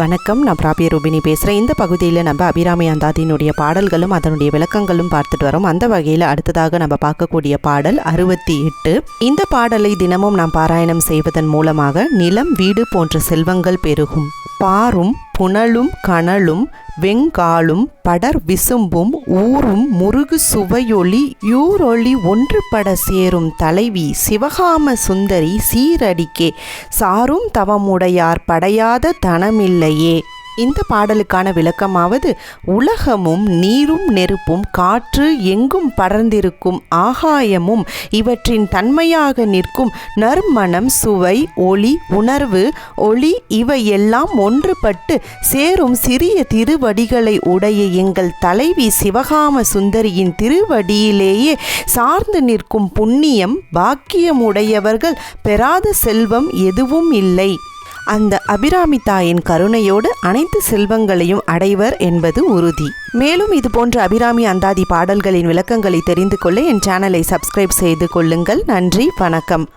வணக்கம். நான் பிராபிய ரூபினி பேசுகிறேன் இந்த பகுதியில் நம்ம அபிராமி அந்தாதியினுடைய பாடல்களும் அதனுடைய விளக்கங்களும் பார்த்துட்டு வரோம். அந்த வகையில் அடுத்ததாக நம்ம பார்க்கக்கூடிய பாடல் அறுபத்தி எட்டு. இந்த பாடலை தினமும் நாம் பாராயணம் செய்வதன் மூலமாக நிலம் வீடு போன்ற செல்வங்கள் பெருகும். பாரும் புனலும் கனலும் வெங்காலும் படர் விசும்பும் ஊரும் முருகு சுவையொளி யூரொளி ஒன்றுபட சேரும் தலைவி சிவகாம சுந்தரி சீரடிக்கே. சாரும் தவமுடையார் படையாத தனமில்லையே. இந்த பாடலுக்கான விளக்கமாவது உலகமும் நீரும் நெருப்பும் காற்று எங்கும் படர்ந்திருக்கும் ஆகாயமும் இவற்றின் தன்மையாக நிற்கும் நறுமணம் சுவை ஒளி உணர்வு ஒளி இவையெல்லாம் ஒன்றுபட்டு சேரும் சிறிய திருவடிகளை உடைய எங்கள் தலைவி சிவகாம சுந்தரியின் திருவடியிலேயே சார்ந்து நிற்கும் புண்ணியம் பாக்கியமுடையவர்கள் பெறாத செல்வம் எதுவும் இல்லை. அந்த அபிராமி தாயின் கருணையோடு அனைத்து செல்வங்களையும் அடைவர் என்பது உறுதி. மேலும் இது போன்ற அபிராமி அந்தாதி பாடல்களின் விளக்கங்களை தெரிந்து கொள்ள என் சேனலை சப்ஸ்கிரைப் செய்து கொள்ளுங்கள். நன்றி வணக்கம்.